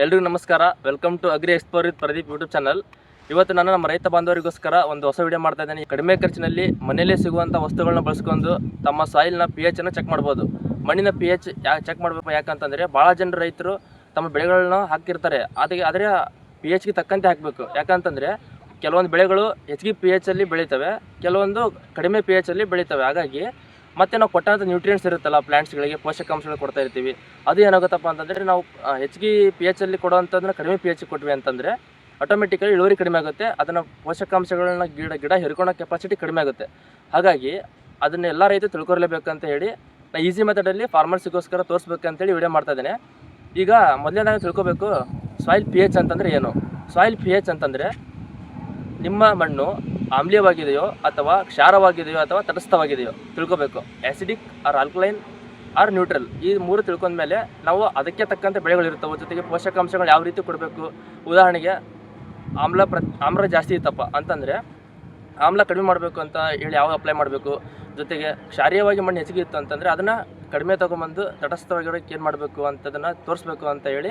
ಎಲ್ರಿಗೂ ನಮಸ್ಕಾರ. Welcome to agri export with Pradeep YouTube channel ಇವತ್ತು ನಾನು ನಮ್ಮ ರೈತ ಬಾಂಧವರಿಗೋಸ್ಕರ ಒಂದು ಹೊಸ ವಿಡಿಯೋ ಮಾಡ್ತಾ ಇದ್ದೀನಿ. ಕಡಿಮೆ ಖರ್ಚಿನಲ್ಲಿ ಮನೆಯಲ್ಲೇ ಸಿಗುವಂಥ ವಸ್ತುಗಳನ್ನ ಬಳಸ್ಕೊಂಡು ತಮ್ಮ ಸಾಯಿಲ್ನ ಪಿ ಎಚ್ ಅನ್ನು ಚೆಕ್ ಮಾಡ್ಬೋದು. ಮಣ್ಣಿನ ಪಿ ಎಚ್ ಯಾ ಚೆಕ್ ಮಾಡಬೇಕು ಯಾಕಂತಂದರೆ ಭಾಳ ಜನ ರೈತರು ತಮ್ಮ ಬೆಳೆಗಳನ್ನ ಹಾಕಿರ್ತಾರೆ. ಅದಕ್ಕೆ ಆದರೆ ಪಿ ಎಚ್ಗೆ ತಕ್ಕಂತೆ ಹಾಕಬೇಕು. ಯಾಕಂತಂದರೆ ಕೆಲವೊಂದು ಬೆಳೆಗಳು ಹೆಚ್ಚಿಗೆ ಪಿ ಎಚ್ ಅಲ್ಲಿ ಬೆಳೀತವೆ, ಕೆಲವೊಂದು ಕಡಿಮೆ ಪಿ ಎಚ್ ಅಲ್ಲಿ ಬೆಳೀತವೆ. ಹಾಗಾಗಿ ಮತ್ತೆ ನಾವು ಕೊಟ್ಟಂಥ ನ್ಯೂಟ್ರಿಯೆಂಟ್ಸ್ ಇರುತ್ತಲ್ಲ ಪ್ಲಾಂಟ್ಸ್ಗಳಿಗೆ ಪೋಷಕಾಂಶಗಳು ಕೊಡ್ತಾ ಇರ್ತೀವಿ. ಅದು ಏನಾಗುತ್ತಪ್ಪ ಅಂತಂದರೆ ನಾವು ಹೆಚ್ಚಿಗೆ ಪಿ ಅಲ್ಲಿ ಕೊಡುವಂತಂದ್ರೆ ಕಡಿಮೆ ಪಿ ಎಚ್ ಕೊಟ್ವಿ ಅಂತಂದರೆ ಆಟೋಮೆಟಿಕಲಿ ಇಳುವರಿ ಕಡಿಮೆ ಆಗುತ್ತೆ. ಅದನ್ನು ಪೋಷಕಾಂಶಗಳನ್ನ ಗಿಡ ಗಿಡ ಹಿಡ್ಕೊಳ್ಳೋ ಕೆಪಾಸಿಟಿ ಕಡಿಮೆ ಆಗುತ್ತೆ. ಹಾಗಾಗಿ ಅದನ್ನ ಎಲ್ಲ ರೈತರು ತಿಳ್ಕೊರ್ಲೇಬೇಕಂತ ಹೇಳಿ ನಾ ಈಸಿ ಮೆಥಡಲ್ಲಿ ಫಾರ್ಮರ್ಸಿಗೋಸ್ಕರ ತೋರಿಸ್ಬೇಕಂತೇಳಿ ವಿಡಿಯೋ ಮಾಡ್ತಾ ಇದ್ದೇನೆ. ಈಗ ಮೊದಲನೇದಾಗಿ ತಿಳ್ಕೊಬೇಕು ಸಾಯಿಲ್ ಪಿ ಎಚ್ ಅಂತಂದರೆ ಏನು? ಸಾಯಿಲ್ ಪಿ ಎಚ್ ಅಂತಂದರೆ ನಿಮ್ಮ ಮಣ್ಣು ಆಮ್ಲೀಯವಾಗಿದೆಯೋ ಅಥವಾ ಕ್ಷಾರವಾಗಿದೆಯೋ ಅಥವಾ ತಟಸ್ಥವಾಗಿದೆಯೋ ತಿಳ್ಕೊಬೇಕು. Acidic or alkaline or neutral ಈ ಮೂರು ತಿಳ್ಕೊಂಡ್ಮೇಲೆ ನಾವು ಅದಕ್ಕೆ ತಕ್ಕಂತೆ ಬೆಳೆಗಳಿರ್ತವೆ ಜೊತೆಗೆ ಪೋಷಕಾಂಶಗಳು ಯಾವ ರೀತಿ ಕೊಡಬೇಕು? ಉದಾಹರಣೆಗೆ ಆಮ್ಲ ಪ್ರ ಆಮ್ಲ ಜಾಸ್ತಿ ಇತ್ತಪ್ಪ ಅಂತಂದರೆ ಆಮ್ಲ ಕಡಿಮೆ ಮಾಡಬೇಕು ಅಂತ ಹೇಳಿ ಯಾವ ಅಪ್ಲೈ ಮಾಡಬೇಕು? ಜೊತೆಗೆ ಕ್ಷಾರೀಯವಾಗಿ ಮಣ್ಣು ಹೆಚ್ಚಿಗೆ ಇತ್ತು ಅಂತಂದರೆ ಅದನ್ನು ಕಡಿಮೆ ತೊಗೊಂಬಂದು ತಟಸ್ಥವಾಗಿರೋಕ್ಕೆ ಏನು ಮಾಡಬೇಕು ಅಂತದನ್ನು ತೋರಿಸ್ಬೇಕು ಅಂತ ಹೇಳಿ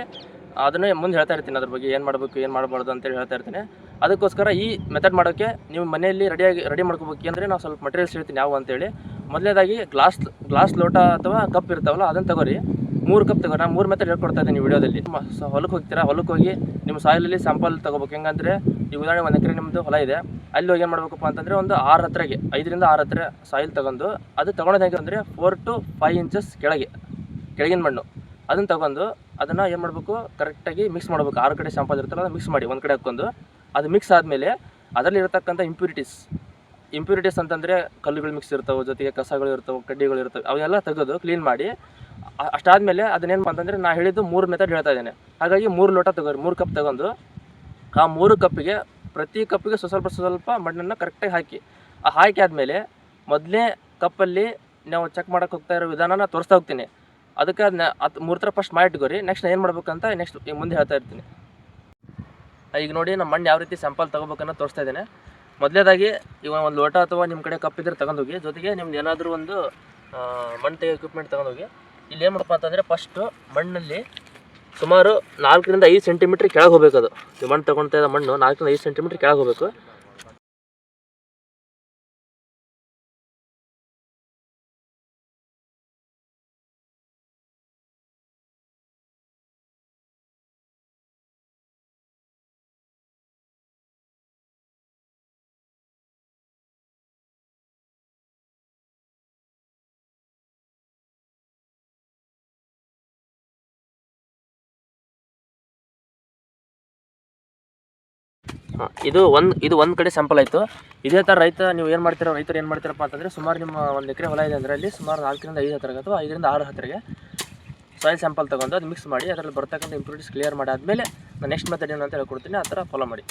ಅದನ್ನೇ ಮುಂದೆ ಹೇಳ್ತಾ ಇರ್ತೀನಿ ಅದ್ರ ಬಗ್ಗೆ. ಏನು ಮಾಡಬೇಕು, ಏನು ಮಾಡಬಾರ್ದು ಅಂತೇಳಿ ಹೇಳ್ತಾ ಇರ್ತೀನಿ. ಅದಕ್ಕೋಸ್ಕರ ಈ ಮೆಥಡ್ ಮಾಡೋಕ್ಕೆ ನೀವು ಮನೆಯಲ್ಲಿ ರೆಡಿಯಾಗಿ ರೆಡಿ ಮಾಡ್ಕೋಬೇಕು ಅಂದರೆ ನಾವು ಸ್ವಲ್ಪ ಮಟೀರಿಯಲ್ಸ್ ಹೇಳ್ತೀನಿ ಯಾವ ಅಂತೇಳಿ. ಮೊದಲನೇದಾಗಿ ಗ್ಲಾಸ್ ಗ್ಲಾಸ್ ಲೋಟ ಅಥವಾ ಕಪ್ ಇರ್ತಾವಲ್ಲ ಅದನ್ನು ತಗೋರಿ. ಮೂರು ಕಪ್ ತಗೋ ನಾನು ಮೂರು ಮೆಥಡ್ ಹೇಳ್ಕೊಡ್ತಾ ಇದ್ದೀನಿ ವೀಡಿಯೋದಲ್ಲಿ. ಹೊಲಕ್ಕೆ ಹೋಗ್ತೀರಾ? ಹೊಲಕ್ಕೆ ಹೋಗಿ ನಿಮ್ಮ ಸಾಯಿಲಲ್ಲಿ ಸ್ಯಾಂಪಲ್ ತಗೋಬೇಕು. ಹೆಂಗಂದ್ರೆ ಈಗ ಉದಾಹರಣೆ ಒಂದು ಎಕರೆ ನಿಮ್ಮದು ಹೊಲ ಇದೆ. ಅಲ್ಲಿ ಹೋಗಿ ಏನು ಮಾಡಬೇಕಪ್ಪ ಅಂತಂದರೆ ಒಂದು ಆರು ಹತ್ರಗೆ, ಐದರಿಂದ ಆರು ಹತ್ರ ಸಾಯಿಲ್ ತಗೊಂಡು ಅದು ತೊಗೊಳೋದು ಹೇಗೆ ಅಂದರೆ ಫೋರ್ ಟು ಫೈವ್ ಇಂಚಸ್ ಕೆಳಗೆ, ಕೆಳಗಿನ ಮಣ್ಣು. ಅದನ್ನು ತಗೊಂಡು ಅದನ್ನು ಏನು ಮಾಡಬೇಕು? ಕರೆಕ್ಟಾಗಿ ಮಿಕ್ಸ್ ಮಾಡಬೇಕು. ಆರು ಕಡೆ ಸ್ಯಾಂಪಲ್ ಇರ್ತಲ್ಲ ಅದನ್ನು ಮಿಕ್ಸ್ ಮಾಡಿ. ಒಂದು ಕಡೆ ಹಾಕ್ಕೊಂಡು ಅದು ಮಿಕ್ಸ್ ಆದಮೇಲೆ ಅದರಲ್ಲಿರತಕ್ಕಂಥ ಇಂಪ್ಯೂರಿಟೀಸ್ ಇಂಪ್ಯೂರಿಟೀಸ್ ಅಂತಂದರೆ ಕಲ್ಲುಗಳು ಮಿಕ್ಸ್ ಇರ್ತವೆ, ಜೊತೆಗೆ ಕಸಗಳು ಇರ್ತವೆ, ಕಡ್ಡಿಗಳು ಇರ್ತವೆ, ಅವೆಲ್ಲ ತೆಗೆದು ಕ್ಲೀನ್ ಮಾಡಿ ಅಷ್ಟಾದಮೇಲೆ ಅದನ್ನೇನು ಅಂತಂದರೆ ನಾ ಹೇಳಿದ್ದು ಮೂರು ಮೆಥಡ್ ಹೇಳ್ತಾ ಇದ್ದೇನೆ. ಹಾಗಾಗಿ ಮೂರು ಲೋಟ ತಗೋರಿ ಮೂರು ಕಪ್ ತಗೊಂಡು ಆ ಮೂರು ಕಪ್ಪಿಗೆ ಪ್ರತಿ ಕಪ್ಪಿಗೆ ಸ್ವಲ್ಪ ಸ್ವಲ್ಪ ಮಣ್ಣನ್ನು ಕರೆಕ್ಟಾಗಿ ಹಾಕಿ. ಆ ಹಾಕಿ ಆದಮೇಲೆ ಮೊದಲನೇ ಕಪ್ಪಲ್ಲಿ ನಾವು ಚೆಕ್ ಮಾಡೋಕೆ ಹೋಗ್ತಾ ಇರೋ ವಿಧಾನನ ತೋರಿಸ್ತಾ ಹೋಗ್ತೀನಿ. ಅದಕ್ಕೆ ಅದನ್ನ ಅದು ಮೂರು ಥರ ಫಸ್ಟ್ ಮಾಡಿ ಇಟ್ಕೊರಿ ನೆಕ್ಸ್ಟ್ ಏನು ಮಾಡ್ಬೇಕಂತ ನೆಕ್ಸ್ಟ್ ಮುಂದೆ ಹೇಳ್ತಾ ಇರ್ತೀನಿ. ಈಗ ನೋಡಿ ನಮ್ಮ ಮಣ್ಣು ಯಾವ ರೀತಿ ಸ್ಯಾಂಪಲ್ ತೊಗೋಬೇಕನ್ನೋ ತೋರಿಸ್ತಾ ಇದ್ದೇನೆ. ಮೊದಲೇದಾಗಿ ಈಗ ಒಂದು ಲೋಟ ಅಥವಾ ನಿಮ್ಮ ಕಡೆ ಕಪ್ ಇದ್ರೆ ತಗೊಂಡೋಗಿ, ಜೊತೆಗೆ ನಿಮ್ದು ಏನಾದರೂ ಒಂದು ಮಣ್ಣು ತೆಗೆಯೋ ಎಕ್ವಿಪ್ಮೆಂಟ್ ತಗೊಂಡೋಗಿ, ಇಲ್ಲಿ ಏನು ಮಾಡಪ್ಪ ಅಂತಂದರೆ ಫಸ್ಟು ಮಣ್ಣಲ್ಲಿ ಸುಮಾರು ನಾಲ್ಕರಿಂದ ಐದು ಸೆಂಟಿಮೀಟ್ರ್ ಕೆಳಗೆ ಹೋಗ್ಬೇಕು ಅದು. ಮಣ್ಣು ತಗೊಳ್ತಾ ಇದ್ದ ಮಣ್ಣು ನಾಲ್ಕರಿಂದ ಐದು ಸೆಂಟಿಮೀಟ್ರ್ ಕೆಳಗೆ ಹೋಗಬೇಕು. ಇದು ಒಂದು ಇದು ಒಂದು ಕಡೆ ಸ್ಯಾಂಪಲ್ ಆಯಿತು. ಇದೇ ಥರ ರೈತ, ನೀವು ಏನು ಮಾಡ್ತೀರಾ, ರೈತರು ಏನು ಮಾಡ್ತೀರಪ್ಪ ಅಂತಂದರೆ ಸುಮಾರು ನಿಮ್ಮ ಒಂದು ಎಕರೆ ಹೊಲ ಇದೆ ಅಂದರೆ ಅಲ್ಲಿ ಸುಮಾರು ನಾಲ್ಕರಿಂದ ಐದು ಹತ್ತಿರ ಅಥವಾ ಐದರಿಂದ ಆರು ಹತ್ತಿರಗೆ ಸಾಯಿಲ್ ಸ್ಯಾಂಪಲ್ ತೊಗೊಂಡು ಅದು ಮಿಕ್ಸ್ ಮಾಡಿ ಅದರಲ್ಲಿ ಬರ್ತಕ್ಕಂಥ ಇಂಪ್ಯೂರಿಟೀಸ್ ಕ್ಲಿಯರ್ ಮಾಡಿ ಆದಮೇಲೆ ನಾನು ನೆಕ್ಸ್ಟ್ ಮೆಥಡ್ ಏನು ಅಂತ ಹೇಳ್ಕೊಡ್ತೀನಿ, ಆ ಥರ ಫಾಲೋ ಮಾಡಿ.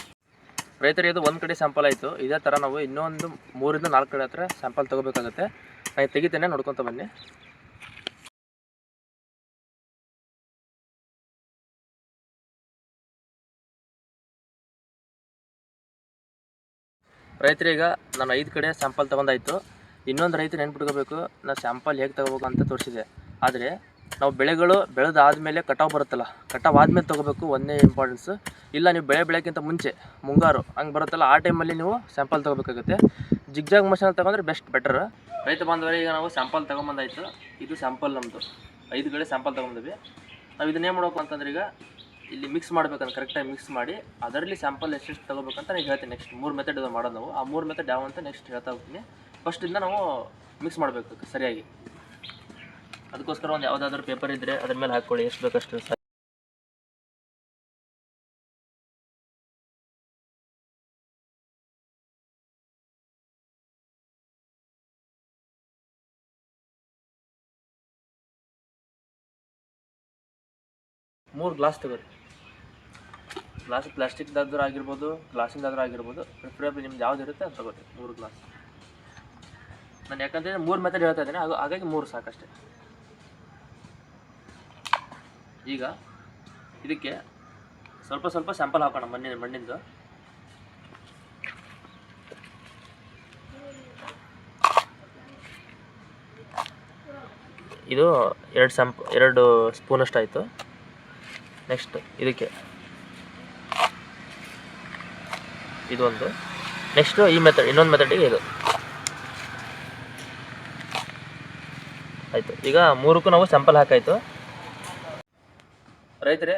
ರೈತರು ಇದು ಒಂದು ಕಡೆ ಸ್ಯಾಂಪಲ್ ಆಯಿತು. ಇದೇ ಥರ ನಾವು ಇನ್ನೊಂದು ಮೂರಿಂದ ನಾಲ್ಕು ಕಡೆ ಹತ್ರ ಸ್ಯಾಂಪಲ್ ತೊಗೋಬೇಕಾಗುತ್ತೆ. ನಾನು ತೆಗಿತೇನೆ, ನೋಡ್ಕೊತ ಬನ್ನಿ. ರೈತರೀಗ ನಾನು ಐದು ಕಡೆ ಸ್ಯಾಂಪಲ್ ತೊಗೊಂಡಾಯಿತು. ಇನ್ನೊಂದು ರೈತರು ನೆನ್ಪಿಟ್ಕೋಬೇಕು ನಾವು ಸ್ಯಾಂಪಲ್ ಹೇಗೆ ತಗೋಬೇಕು ಅಂತ ತೋರಿಸಿದೆ. ಆದರೆ ನಾವು ಬೆಳೆಗಳು ಬೆಳೆದಾದ್ಮೇಲೆ ಕಟಾವು ಬರುತ್ತಲ್ಲ ಕಟಾವು ಆದಮೇಲೆ ತೊಗೋಬೇಕು ಒಂದೇ ಇಂಪಾರ್ಟೆನ್ಸ್ ಇಲ್ಲ ನೀವು ಬೆಳೆ ಬೆಳೆಯೋಕ್ಕಿಂತ ಮುಂಚೆ, ಮುಂಗಾರು ಹಂಗೆ ಬರುತ್ತಲ್ಲ, ಆ ಟೈಮಲ್ಲಿ ನೀವು ಸ್ಯಾಂಪಲ್ ತೊಗೋಬೇಕಾಗುತ್ತೆ. ಜಿಗ್ಜಾಗ್ ಮಷಿನಲ್ಲಿ ತಗೊಂಡ್ರೆ ಬೆಸ್ಟ್ ಬೆಟರ್ ರೈತ ಬಾಂಧವರಿಗೆ ಈಗ ನಾವು ಸ್ಯಾಂಪಲ್ ತೊಗೊಂಬಂದಾಯಿತು. ಇದು ಸ್ಯಾಂಪಲ್ ನಮ್ಮದು ಐದು ಕಡೆ ಸ್ಯಾಂಪಲ್ ತೊಗೊಂಡಿದ್ವಿ. ನಾವು ಇದನ್ನೇನು ಮಾಡಬೇಕು ಅಂತಂದ್ರೆ ಈಗ ಇಲ್ಲಿ ಮಿಕ್ಸ್ ಮಾಡ್ಬೇಕಂತ ಕರೆಕ್ಟಾಗಿ ಮಿಕ್ಸ್ ಮಾಡಿ ಅದರಲ್ಲಿ ಸ್ಯಾಂಪಲ್ ಎಷ್ಟೆಷ್ಟು ತಗೋಬೇಕಂತ ನಾನು ಹೇಳ್ತೀನಿ ನೆಕ್ಸ್ಟ್ ಮೂರು ಮೆಥಡ್ ಇದು ಮಾಡೋದು ನಾವು. ಆ ಮೂರು ಮೆಥಡ್ ಯಾವ ಅಂತ ನೆಕ್ಸ್ಟ್ ಹೇಳ್ತಾ ಹೋಗ್ತೀನಿ. ಫಸ್ಟಿಂದ ನಾವು ಮಿಕ್ಸ್ ಮಾಡಬೇಕು ಸರಿಯಾಗಿ. ಅದಕ್ಕೋಸ್ಕರ ಒಂದು ಯಾವುದಾದ್ರೂ ಪೇಪರ್ ಇದ್ದರೆ ಅದ್ರ ಮೇಲೆ ಹಾಕ್ಕೊಳ್ಳಿ ಎಷ್ಟು ಬೇಕಷ್ಟು ಸರಿ. ಮೂರು ಗ್ಲಾಸ್ ತಗೋರಿ. ಗ್ಲಾಸ್ ಪ್ಲಾಸ್ಟಿಕ್ದಾದ್ರೂ ಆಗಿರ್ಬೋದು ಗ್ಲಾಸಿಂದಾದ್ರೂ ಆಗಿರ್ಬೋದು ಪ್ರಿಫರೇಬಲ್ ನಿಮ್ದು ಯಾವ್ದು ಇರುತ್ತೆ ಅದು ತಗೋರಿ ಮೂರು ಗ್ಲಾಸ್ ನಾನು ಯಾಕಂದರೆ ಮೂರು ಮೆಥಡ್ ಹೇಳ್ತಾ ಇದ್ದೀನಿ ಹಾಗ- ಹಾಗಾಗಿ ಮೂರು ಸಾಕಷ್ಟೇ. ಈಗ ಇದಕ್ಕೆ ಸ್ವಲ್ಪ ಸ್ವಲ್ಪ ಸ್ಯಾಂಪಲ್ ಹಾಕೋಣ, ಮಣ್ಣಿನ, ಮಣ್ಣಿಂದು. ಇದು ಎರಡು ಸ್ಯಾಂಪ್ ಎರಡು ಸ್ಪೂನಷ್ಟು ಆಯಿತು. ನೆಕ್ಸ್ಟ್ ಇದಕ್ಕೆ. ಇದೊಂದು. ನೆಕ್ಸ್ಟು ಈ ಮೆಥಡ್ ಇನ್ನೊಂದು ಮೆಥಡಿಗೆ ಇದು. ಆಯಿತು. ಈಗ ಮೂರಕ್ಕೂ ನಾವು ಸ್ಯಾಂಪಲ್ ಹಾಕಾಯಿತು. ರೈತರೇ,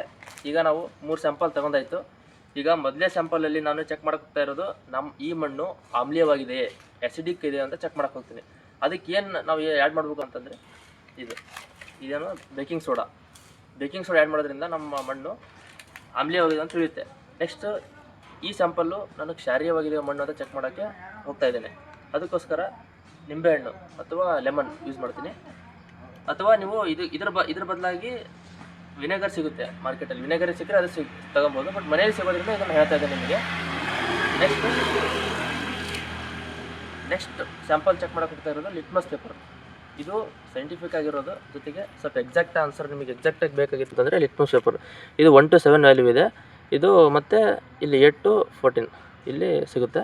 ಈಗ ನಾವು ಮೂರು ಸ್ಯಾಂಪಲ್ ತಗೊಂಡಾಯ್ತು. ಈಗ ಮೊದಲೇ ಸ್ಯಾಂಪಲಲ್ಲಿ ನಾನು ಚೆಕ್ ಹೋಗ್ತಾ ಇರೋದು ನಮ್ಮ ಈ ಮಣ್ಣು ಆಮ್ಲೀಯವಾಗಿದೆಯೇ ಆ್ಯಸಿಡಿಕ್ ಇದೆ ಅಂತ ಚೆಕ್ ಮಾಡಕ್ಕೆ ಹೋಗ್ತೀನಿ. ಅದಕ್ಕೆ ಏನು ನಾವು ಆ್ಯಡ್ ಮಾಡಬೇಕು ಅಂತಂದರೆ, ಇದು. ಇದೇನು baking soda baking soda add ಮಾಡೋದ್ರಿಂದ ನಮ್ಮ ಮಣ್ಣು ಆಮ್ಲೀಯವಾಗಿದೆ ಅಂತ ತಿಳಿಯುತ್ತೆ. ನೆಕ್ಸ್ಟ್ ಈ ಸ್ಯಾಂಪಲ್ಲು ನನಗೆ ಕ್ಷಾರೀಯವಾಗಿದೆ ಮಣ್ಣು ಅಂತ ಚೆಕ್ ಮಾಡೋಕ್ಕೆ ಹೋಗ್ತಾ ಇದ್ದೇನೆ. ಅದಕ್ಕೋಸ್ಕರ ನಿಂಬೆಹಣ್ಣು ಅಥವಾ ಲೆಮನ್ ಯೂಸ್ ಮಾಡ್ತೀನಿ. ಅಥವಾ ನೀವು ಇದು ಇದರ ಬ ಇದ್ರ ಬದಲಾಗಿ ವಿನೆಗರ್ ಸಿಗುತ್ತೆ ಮಾರ್ಕೆಟಲ್ಲಿ ವಿನೆಗರ್ ಸಿಕ್ಕರೆ ಅದು ಸಿಗ್ ತಗೊಬೋದು. ಬಟ್ ಮನೆಯಲ್ಲಿ ಸಿಗೋದ್ರಿಂದ ಇದನ್ನು ಹೇಳ್ತಾ ಇದ್ದೇನೆ ನಿಮಗೆ. ನೆಕ್ಸ್ಟ್ ನೆಕ್ಸ್ಟ್ ಸ್ಯಾಂಪಲ್ ಚೆಕ್ ಮಾಡೋಕೆ ಹೋಗ್ತಾ ಇರೋದು ಲಿಟ್ಮಸ್ ಪೇಪರ್ ಇದು ಸೈಂಟಿಫಿಕ್ ಆಗಿರೋದು. ಜೊತೆಗೆ ಸ್ವಲ್ಪ ಎಕ್ಸಾಕ್ಟ್ ಆನ್ಸರ್ ನಿಮಗೆ ಎಕ್ಸಾಕ್ಟಾಗಿ ಬೇಕಾಗಿತ್ತು ಅಂದರೆ ಲಿಟ್ಮಸ್ ಪೇಪರ್ ಇದು ಒನ್ ಟು ಸೆವೆನ್ ವ್ಯಾಲ್ಯೂ ಇದೆ. ಇದು ಮತ್ತು ಇಲ್ಲಿ ಏಟ್ ಟು ಫೋರ್ಟೀನ್ ಇಲ್ಲಿ ಸಿಗುತ್ತೆ.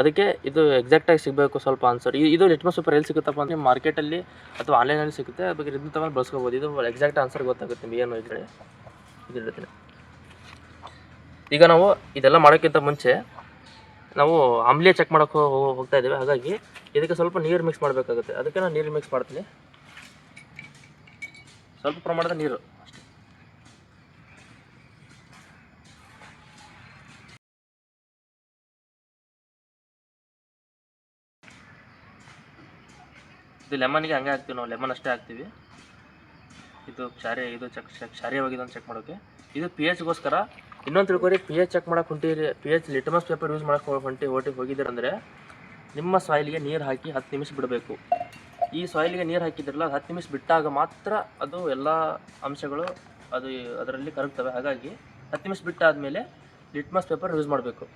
ಅದಕ್ಕೆ ಇದು ಎಕ್ಸಾಕ್ಟಾಗಿ ಸಿಗಬೇಕು ಸ್ವಲ್ಪ ಆನ್ಸರ್ ಇದು ಲಿಟ್ಮಸ್ ಪೇಪರ್ ಎಲ್ಲಿ ಸಿಗುತ್ತಪ್ಪ ಅಂದರೆ ಮಾರ್ಕೆಟಲ್ಲಿ ಅಥವಾ ಆನ್ಲೈನಲ್ಲಿ ಸಿಗುತ್ತೆ. ಅದಕ್ಕೆ ಇದನ್ನು ತಗೊಂಡು ಬಳಸ್ಕೋಬೋದು. ಇದು ಎಕ್ಸಾಕ್ಟ್ ಆನ್ಸರ್ ಗೊತ್ತಾಗುತ್ತೆ ನಿಮ್ಗೆ ಏನು ಇದ್ರೆ ಇದು ಈಗ ನಾವು ಇದೆಲ್ಲ ಮಾಡೋಕ್ಕಿಂತ ಮುಂಚೆ ನಾವು ಆಮ್ಲಿಯ ಚೆಕ್ ಮಾಡೋಕ್ಕೆ ಹೋಗ್ತಾ ಇದ್ದೇವೆ. ಹಾಗಾಗಿ ಇದಕ್ಕೆ ಸ್ವಲ್ಪ ನೀರು ಮಿಕ್ಸ್ ಮಾಡಬೇಕಾಗುತ್ತೆ. ಅದಕ್ಕೆ ನಾನು ನೀರು ಮಿಕ್ಸ್ ಮಾಡ್ತೀನಿ. ಸ್ವಲ್ಪ ಪ್ರಮಾಣದ ನೀರು. ಇದು ಲೆಮನ್ಗೆ ಹಂಗೆ ಹಾಕ್ತೀವಿ ನಾವು. ಲೆಮನ್ ಅಷ್ಟೇ ಹಾಕ್ತೀವಿ. ಇದು ಕ್ಷಾರ್ಯ ಇದು ಚೆಕ್ ಚೆಕ್ ಕ್ಷಾರ್ಯವಾಗಿದೆ ಅಂತ ಚೆಕ್ ಮಾಡೋಕ್ಕೆ ಇದು ಪಿ ಎಚ್ಗೋಸ್ಕರ ಇನ್ನೊಂದು ತಿಳ್ಕೊರಿ ಪಿ ಎಚ್ ಚೆಕ್ ಮಾಡೋಕೆ ಹೊಂಟಿರಿ P H litmus paper use ಮಾಡಕ್ಕೆ ಹೊಂಟಿ ಓಟಿಗೆ ಹೋಗಿದ್ದೀರಂದರೆ ನಿಮ್ಮ ಸಾಯಿಲಿಗೆ ನೀರು ಹಾಕಿ ಹತ್ತು ನಿಮಿಷ ಬಿಡಬೇಕು. ಈ ಸಾಯಿಲಿಗೆ ನೀರು ಹಾಕಿದ್ರಲ್ಲ, ಅದು ಹತ್ತು ನಿಮಿಷ ಬಿಟ್ಟಾಗ ಮಾತ್ರ ಅದು ಎಲ್ಲ ಅಂಶಗಳು ಅದು ಅದರಲ್ಲಿ ಕರಗ್ತವೆ. ಹಾಗಾಗಿ ಹತ್ತು ನಿಮಿಷ ಬಿಟ್ಟಾದಮೇಲೆ ಲಿಟ್ಮಸ್ ಪೇಪರ್ ಯೂಸ್ ಮಾಡಬೇಕು.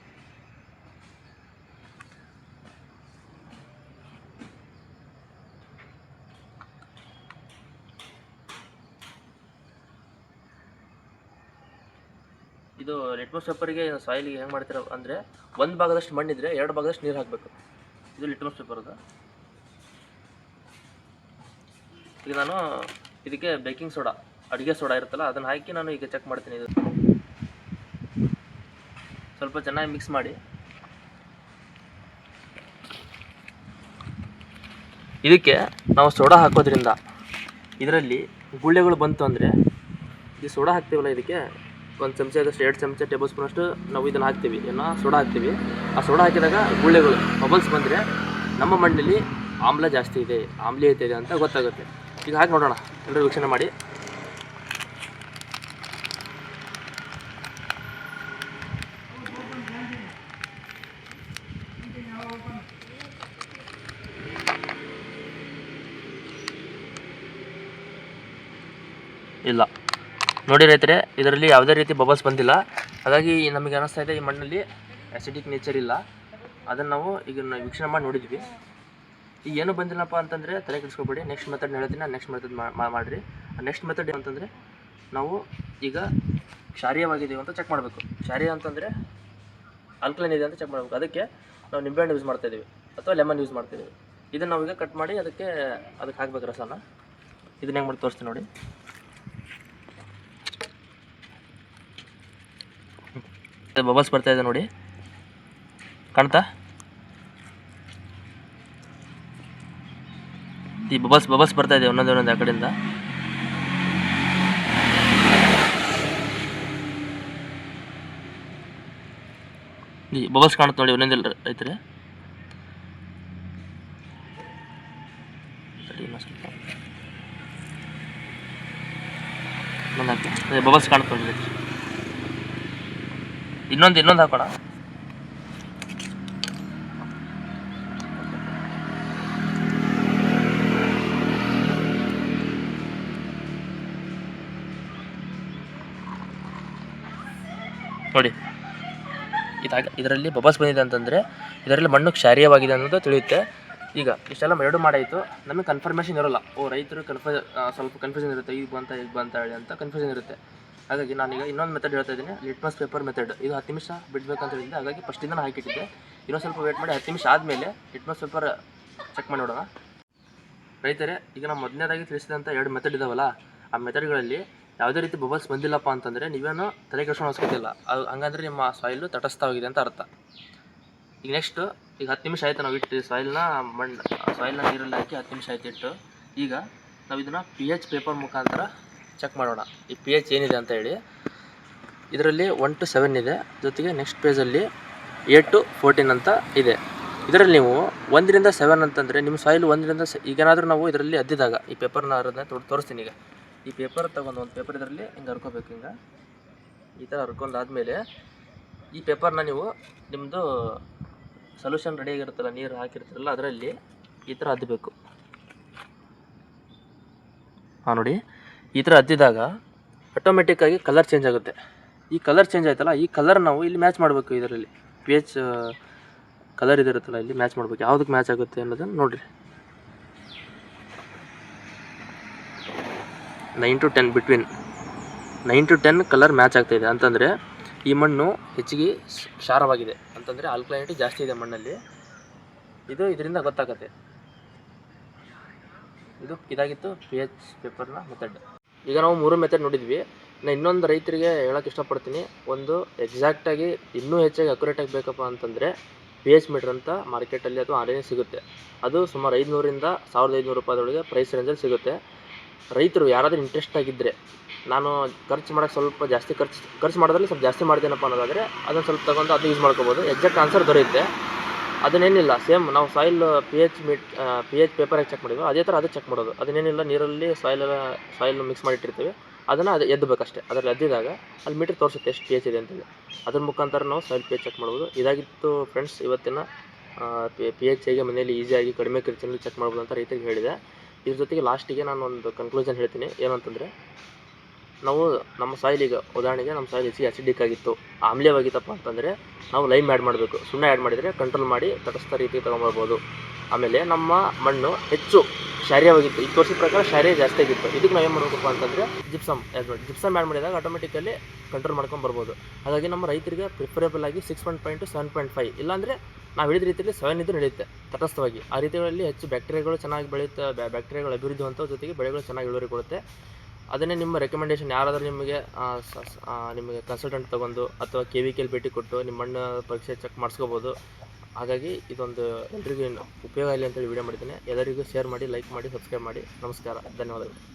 ಇದು ಲಿಟ್ಮಸ್ ಪೇಪರಿಗೆ ಸಾಯಿಲಿಗೆ ಹೆಂಗೆ ಮಾಡ್ತೀರ ಅಂದರೆ ಒಂದು ಭಾಗದಷ್ಟು ಮಣ್ಣಿದ್ರೆ ಎರಡು ಭಾಗದಷ್ಟು ನೀರು ಹಾಕಬೇಕು. ಇದು ಲಿಟ್ಮಸ್ ಪೇಪರ್ದು ಈಗ ನಾನು ಇದಕ್ಕೆ ಬೇಕಿಂಗ್ ಸೋಡಾ ಅಡುಗೆ ಸೋಡಾ ಇರುತ್ತಲ್ಲ, ಅದನ್ನು ಹಾಕಿ ನಾನು ಈಗ ಚೆಕ್ ಮಾಡ್ತೀನಿ ಇದು. ಸ್ವಲ್ಪ ಚೆನ್ನಾಗಿ ಮಿಕ್ಸ್ ಮಾಡಿ. ಇದಕ್ಕೆ ನಾವು ಸೋಡಾ ಹಾಕೋದ್ರಿಂದ ಇದರಲ್ಲಿ ಗುಳ್ಳೆಗಳು ಬಂತು ಅಂದರೆ, ಈ ಸೋಡಾ ಹಾಕ್ತೀವಲ್ಲ ಇದಕ್ಕೆ ಒಂದು ಚಮಚದಷ್ಟು ಎರಡು ಚಮಚ ಟೇಬಲ್ ಸ್ಪೂನಷ್ಟು ನಾವು ಇದನ್ನು ಹಾಕ್ತೀವಿ. ಏನೋ ಸೋಡಾ ಹಾಕ್ತೀವಿ. ಆ ಸೋಡಾ ಹಾಕಿದಾಗ ಗುಳ್ಳೆಗಳು ಬಬಲ್ಸ್ ಬಂದರೆ ನಮ್ಮ ಮಣ್ಣಲ್ಲಿ ಆಮ್ಲ ಜಾಸ್ತಿ ಇದೆ, ಆಮ್ಲೀಯತೆ ಇದೆ ಅಂತ ಗೊತ್ತಾಗುತ್ತೆ. ಈಗ ಹಾಕಿ ನೋಡೋಣ. ಎಲ್ಲರೂ ವೀಕ್ಷಣೆ ಮಾಡಿ ಇಲ್ಲ ನೋಡಿ ರೈತರೆ, ಇದರಲ್ಲಿ ಯಾವುದೇ ರೀತಿ ಬಬಲ್ಸ್ ಬಂದಿಲ್ಲ. ಹಾಗಾಗಿ ನಮಗೆ ಅನಿಸ್ತಾ ಇದೆ ಈ ಮಣ್ಣಲ್ಲಿ ಆ್ಯಸಿಡಿಕ್ ನೇಚರ್ ಇಲ್ಲ. ಅದನ್ನು ನಾವು ಈಗ ವೀಕ್ಷಣೆ ಮಾಡಿ ನೋಡಿದ್ವಿ. ಈಗ ಏನು ಬಂದಿಲ್ಲಪ್ಪ ಅಂತಂದರೆ ತಲೆ ಕೆಡಿಸ್ಕೊಬೇಡಿ. ನೆಕ್ಸ್ಟ್ ಮೆಥಡ್ ಹೇಳ್ತೀನಿ ನೆಕ್ಸ್ಟ್ ಮೆಥಡ್ ಮಾಡಿರಿ. ನೆಕ್ಸ್ಟ್ ಮೆಥಡ್ ಅಂತಂದರೆ ನಾವು ಈಗ ಕ್ಷಾರೀಯವಾಗಿದ್ದೀವಿ ಅಂತ ಚೆಕ್ ಮಾಡಬೇಕು. ಕ್ಷಾರೀಯ ಅಂತಂದರೆ ಆಲ್ಕಲೈನ್ ಇದೆ ಅಂತ ಚೆಕ್ ಮಾಡಬೇಕು. ಅದಕ್ಕೆ ನಾವು ನಿಂಬೆಹಣ್ಣು ಯೂಸ್ ಮಾಡ್ತಾ ಇದೀವಿ ಅಥವಾ ಲೆಮನ್ ಯೂಸ್ ಮಾಡ್ತಾ ಇದೀವಿ ಇದನ್ನು ನಾವೀಗ ಕಟ್ ಮಾಡಿ ಅದಕ್ಕೆ ಅದಕ್ಕೆ ಹಾಕ್ಬೇಕು ರಸನ. ಇದನ್ನ ಹೆಂಗೆ ಮಾಡಿ ತೋರಿಸ್ತೀನಿ ನೋಡಿ. ಬಬಲ್ಸ್ ಬರ್ತಾ ಇದೆ ನೋಡಿ. ಕಾಣ್ತಾ? ಈ ಬಬಲ್ಸ್ ಬಬಲ್ಸ್ ಬರ್ತಾ ಇದೆ ಒಂದೊಂದು ಒಂದೊಂದು ಆ ಕಡೆಯಿಂದ. ಈ ಬಬಲ್ಸ್ ಕಾಣುತ್ತೆ ನೋಡಿ ಒಂದೊಂದಿಲ್ಲ ರೈತರೆ. ಬಬಲ್ಸ್ ಕಾಣುತ್ತೆ ನೋಡಿ. ಇನ್ನೊಂದು ಇನ್ನೊಂದು ಹಾಕೋಣ ನೋಡಿ, ಇದಾಗ, ಇದರಲ್ಲಿ ಬಬಲ್ಸ್ ಬಂದಿದೆ ಅಂತಂದರೆ, ಇದರಲ್ಲಿ ಮಣ್ಣು ಕ್ಷಾರೀಯವಾಗಿದೆ ಅನ್ನೋದು ತಿಳಿಯುತ್ತೆ. ಈಗ, ಇಷ್ಟೆಲ್ಲ ಎರಡು ಮಾಡಾಯಿತು, ನಮಗೆ ಕನ್ಫರ್ಮೇಷನ್ ಇರೋಲ್ಲ. ಓ, ರೈತರು ಕನ್ಫ ಸ್ವಲ್ಪ ಕನ್ಫ್ಯೂಷನ್ ಇರುತ್ತೆ, ಈಗ ಬಂತ ಈಗ ಬಂತ ಹೇಳಿ ಅಂತ ಕನ್ಫ್ಯೂಷನ್ ಇರುತ್ತೆ. ಹಾಗಾಗಿ ನಾನೀಗ ಇನ್ನೊಂದು ಮೆಥಡ್ ಹೇಳ್ತಾ ಇದ್ದೀನಿ ಲಿಟ್ಮಸ್ ಪೇಪರ್ ಮೆಥಡ್ ಇದು ಹತ್ತು ನಿಮಿಷ ಬಿಡಬೇಕಂತ ಹೇಳಿದ್ದೆ, ಹಾಗಾಗಿ ಫಸ್ಟಿಂದ ಹಾಕಿಟ್ಟಿದ್ದೆ. ಇನ್ನೊಂದು ಸ್ವಲ್ಪ ವೇಟ್ ಮಾಡಿ, ಹತ್ತು ನಿಮಿಷ ಆದಮೇಲೆ ಲಿಟ್ಮಸ್ ಪೇಪರ್ ಚೆಕ್ ಮಾಡಿ ನೋಡೋಣ. ರೈತರೇ, ಈಗ ನಾವು ಮೊದಲನೇದಾಗಿ ತಿಳಿಸಿದಂಥ ಎರಡು ಮೆಥಡ್ ಇದಾವಲ್ಲ, ಆ ಮೆಥಡ್ಗಳಲ್ಲಿ ಯಾವುದೇ ರೀತಿ ಬಬಲ್ಸ್ ಬಂದಿಲ್ಲಪ್ಪ ಅಂತಂದರೆ ನೀವೇನು ತಲೆ ಕೆಡ್ಸ್ಕೊಂಡು ಅವಶ್ಯಕತೆ ಅದು ಹಂಗಂದ್ರೆ ನಿಮ್ಮ ಸಾಯಿಲು ತಟಸ್ಥವಾಗಿದೆ ಅಂತ ಅರ್ಥ. ಈಗ ನೆಕ್ಸ್ಟ್ ಈಗ ಹತ್ತು ನಿಮಿಷ ಆಯಿತು ನಾವು ಇಟ್ಟು ಸಾಯಿಲ್ನ ಮಣ್ಣು ಸಾಯಿಲ್ನ ನೀರಲ್ಲಿ ಹಾಕಿ ಹತ್ತು ನಿಮಿಷ ಆಯ್ತು ಇಟ್ಟು, ಈಗ ನಾವು ಇದನ್ನು ಪಿ ಎಚ್ ಪೇಪರ್ ಮುಖಾಂತರ ಚೆಕ್ ಮಾಡೋಣ. ಈ ಪಿ ಎಚ್ ಏನಿದೆ ಅಂತ ಹೇಳಿ. ಇದರಲ್ಲಿ ಒನ್ ಟು ಸೆವೆನ್ ಇದೆ. ಜೊತೆಗೆ ನೆಕ್ಸ್ಟ್ ಪೇಜಲ್ಲಿ ಏಟ್ ಟು ಫೋರ್ಟೀನ್ ಅಂತ ಇದೆ. ಇದರಲ್ಲಿ ನೀವು ಒಂದರಿಂದ ಸೆವೆನ್ ಅಂತಂದರೆ ನಿಮ್ಮ ಸಾಯಿಲ್ ಒಂದರಿಂದ ಈಗೇನಾದರೂ ನಾವು ಇದರಲ್ಲಿ ಅದ್ದಿದಾಗ, ಈ ಪೇಪರ್ನ ಅದನ್ನ ತೋರ್ ತೋರಿಸ್ತೀನಿ ಈಗ. ಈ ಪೇಪರ್ ತೊಗೊಂಡು ಒಂದು ಪೇಪರ್ ಇದರಲ್ಲಿ ಹಿಂಗೆ ಹರ್ಕೋಬೇಕು ಹಿಂಗೆ ಈ ಥರ ಹರ್ಕೊಂಡಾದ್ಮೇಲೆ ಈ ಪೇಪರ್ನ ನೀವು ನಿಮ್ಮದು ಸೊಲ್ಯೂಷನ್ ರೆಡಿಯಾಗಿರುತ್ತಲ್ಲ ನೀರು ಹಾಕಿರ್ತೀರಲ್ಲ, ಅದರಲ್ಲಿ ಈ ಥರ ಅದ್ದಬೇಕು ಹಾಂ ನೋಡಿ. ಈ ಥರ ಅದ್ದಿದಾಗ ಆಟೋಮೆಟಿಕ್ಕಾಗಿ ಕಲರ್ ಚೇಂಜ್ ಆಗುತ್ತೆ. ಈ ಕಲರ್ ಚೇಂಜ್ ಆಯ್ತಲ್ಲ, ಈ ಕಲರ್ ನಾವು ಇಲ್ಲಿ ಮ್ಯಾಚ್ ಮಾಡಬೇಕು ಇದರಲ್ಲಿ. ಪಿ ಎಚ್ ಕಲರ್ ಇದಿರುತ್ತಲ್ಲ ಇಲ್ಲಿ ಮ್ಯಾಚ್ ಮಾಡಬೇಕು. ಯಾವುದಕ್ಕೆ ಮ್ಯಾಚ್ ಆಗುತ್ತೆ ಅನ್ನೋದನ್ನು ನೋಡಿರಿ. Nine to ten between nine to ten colour match ಆಗ್ತಾಯಿದೆ ಅಂತಂದರೆ ಈ ಮಣ್ಣು ಹೆಚ್ಚಿಗೆ ಶಾರವಾಗಿದೆ ಕ್ಷಾರವಾಗಿದೆ. ಅಂತಂದರೆ ಆಲ್ಕ್ಲೈನಿಟಿ ಜಾಸ್ತಿ ಇದೆ ಮಣ್ಣಲ್ಲಿ. ಇದು ಇದರಿಂದ ಗೊತ್ತಾಗತ್ತೆ. ಇದು ಇದಾಗಿತ್ತು ಪಿ ಎಚ್ ಪೇಪರ್ನ ಮೆಥಡ್ ಈಗ ನಾವು ಮೂರು ಮೆಥಡ್ ನೋಡಿದ್ವಿ. ನಾನು ಇನ್ನೊಂದು ರೈತರಿಗೆ ಹೇಳೋಕೆ ಇಷ್ಟಪಡ್ತೀನಿ. ಒಂದು ಎಕ್ಸಾಕ್ಟಾಗಿ ಇನ್ನೂ ಹೆಚ್ಚಾಗಿ ಅಕ್ಯುರೇಟಾಗಿ ಬೇಕಪ್ಪ ಅಂತಂದರೆ ಪಿ ಎಚ್ ಮೀಟ್ರ್ ಅಂತ ಮಾರ್ಕೆಟಲ್ಲಿ ಅಥವಾ ಆನ್ಲೈನಲ್ಲಿ ಸಿಗುತ್ತೆ. ಅದು ಸುಮಾರು ಐದುನೂರಿಂದ ಸಾವಿರದ ಐದುನೂರು ರೂಪಾಯಿದೊಳಗೆ ಪ್ರೈಸ್ ರೇಂಜಲ್ಲಿ ಸಿಗುತ್ತೆ. ರೈತರು ಯಾರಾದರೂ ಇಂಟ್ರೆಸ್ಟ್ ಆಗಿದ್ದರೆ ನಾನು ಖರ್ಚು ಮಾಡೋಕ್ಕೆ ಸ್ವಲ್ಪ ಜಾಸ್ತಿ ಖರ್ಚು ಖರ್ಚು ಮಾಡೋದ್ರಲ್ಲಿ ಸ್ವಲ್ಪ ಜಾಸ್ತಿ ಮಾಡ್ತೇನಪ್ಪ ಅನ್ನೋದಾದರೆ ಅದನ್ನು ಸ್ವಲ್ಪ ತಗೊಂಡು ಅದು ಯೂಸ್ ಮಾಡ್ಕೋಬೋದು. ಎಕ್ಸಾಕ್ಟ್ ಆನ್ಸರ್ ದೊರೆಯುತ್ತೆ. ಅದನ್ನೇನಿಲ್ಲ ಸೇಮ್ ನಾವು soil P H meter P H ಪೇಪರಾಗಿ check ಮಾಡಿದ್ವಿ ಅದೇ ಥರ ಅದು ಚೆಕ್ ಮಾಡೋದು. ಅದನ್ನೇನಿಲ್ಲ, ನೀರಲ್ಲಿ ಸಾಯಿಲ್ ಸಾಯಿಲ್ ಮಿಕ್ಸ್ ಮಾಡಿಟ್ಟಿರ್ತೀವಿ. ಅದನ್ನು ಅದು ಎದ್ದಬೇಕಷ್ಟೇ ಅದರಲ್ಲಿ ಎದ್ದಿದಾಗ ಅಲ್ಲಿ ಮೀಟ್ರ್ ತೋರಿಸುತ್ತೆ ಎಷ್ಟು ಪಿ ಎಚ್ ಇದೆ ಅಂತೇಳಿ. ಅದ್ರ ಮುಖಾಂತರ ನಾವು ಸಾಯಿಲ್ ಪಿ ಎಚ್ ಚೆಕ್ ಮಾಡ್ಬೋದು. ಇದಾಗಿತ್ತು ಫ್ರೆಂಡ್ಸ್ ಇವತ್ತಿನ ಪಿ ಎಚ್ ಹೇಗೆ ಮನೆಯಲ್ಲಿ ಈಸಿಯಾಗಿ ಕಡಿಮೆ ಖರ್ಚಿನಲ್ಲಿ ಚೆಕ್ ಮಾಡ್ಬೋದು ಅಂತ ರೈತರಿಗೆ ಹೇಳಿದೆ. ಇದ್ರ ಜೊತೆಗೆ ಲಾಸ್ಟಿಗೆ ನಾನು ಒಂದು ಕನ್ಕ್ಲೂಷನ್ ಹೇಳ್ತೀನಿ. ಏನಂತಂದರೆ ನಾವು ನಮ್ಮ ಸಾಯಿಲ್ ಈಗ ಉದಾಹರಣೆಗೆ ನಮ್ಮ ಸಾಯಿಲ್ ಹೆಚ್ಚಿಗೆ ಅಸಿಡಿಕ್ ಆಗಿತ್ತು. ಆಮ್ಲೀಯವಾಗಿತ್ತಪ್ಪ ಅಂತಂದರೆ ನಾವು ಲೈಮ್ ಆ್ಯಡ್ ಮಾಡಬೇಕು. ಸುಣ್ಣ ಆ್ಯಡ್ ಮಾಡಿದರೆ ಕಂಟ್ರೋಲ್ ಮಾಡಿ ತಟಸ್ಥ ರೀತಿ ತೊಗೊಂಬರ್ಬೋದು ಆಮೇಲೆ ನಮ್ಮ ಮಣ್ಣು ಹೆಚ್ಚು ಶಾರ್ಯವಾಗಿತ್ತು ಈ ವರ್ಷದ ಪ್ರಕಾರ ಶಾರ್ಯ ಜಾಸ್ತಿ ಆಗಿತ್ತು. ಇದಕ್ಕೆ ನಾವು ಏನು ಮಾಡಬೇಕಪ್ಪ ಅಂತಂದರೆ ಜಿಪ್ಸಮ್ ಆ್ಯಡ್ ಮಾಡಿ ಜಿಪ್ಸಮ್ ಆ್ಯಡ್ ಮಾಡಿದಾಗ ಆಟೋಮೆಟಿಕಲಿ ಕಂಟ್ರೋಲ್ ಮಾಡ್ಕೊಂಡು ಬರ್ಬೋದು ಹಾಗಾಗಿ ನಮ್ಮ ರೈತರಿಗೆ ಪ್ರಿಫರೇಬಲ್ ಆಗಿ six point seven point five ಇಲ್ಲಾಂದರೆ ನಾವು ಹೇಳಿದ ರೀತಿಯಲ್ಲಿ ಸೆವೆನ್ ಇದ್ದು ನಡೆಯುತ್ತೆ ತಟಸ್ಥವಾಗಿ. ಆ ರೀತಿಗಳಲ್ಲಿ ಹೆಚ್ಚು ಬ್ಯಾಕ್ಟೀರಿಯಾಗಳು ಚೆನ್ನಾಗಿ ಬೆಳೆಯುತ್ತೆ ಬ್ಯಾಕ್ಟೀರಿಯಾಗಳು ಅಭಿವೃದ್ಧಿ ಹೊಂದೋ ಜೊತೆಗೆ ಬೆಳೆಗಳು ಚೆನ್ನಾಗಿ ಇಳುವರಿ ಕೊಡುತ್ತೆ. ಅದನ್ನೇ ನಿಮ್ಮ ರೆಕಮೆಂಡೇಶನ್ ಯಾರಾದರೂ ನಿಮಗೆ ನಿಮಗೆ ಕನ್ಸಲ್ಟೆಂಟ್ ತಗೊಂಡು ಅಥವಾ ಕೆ ವಿ ಕೆಲ್ ಭೇಟಿ ಕೊಟ್ಟು ನಿಮ್ಮ ಮಣ್ಣು ಪರೀಕ್ಷೆ ಚೆಕ್ ಮಾಡಿಸ್ಕೋಬೋದು. ಹಾಗಾಗಿ ಇದೊಂದು ಎಲ್ರಿಗೂ ಉಪಯೋಗ ಆಗಲಿ ಅಂತೇಳಿ ವಿಡಿಯೋ ಮಾಡಿದ್ದೀನಿ. ಎಲ್ಲರಿಗೂ ಶೇರ್ ಮಾಡಿ ಲೈಕ್ ಮಾಡಿ ಸಬ್ಸ್ಕ್ರೈಬ್ ಮಾಡಿ. ನಮಸ್ಕಾರ. ಧನ್ಯವಾದಗಳು.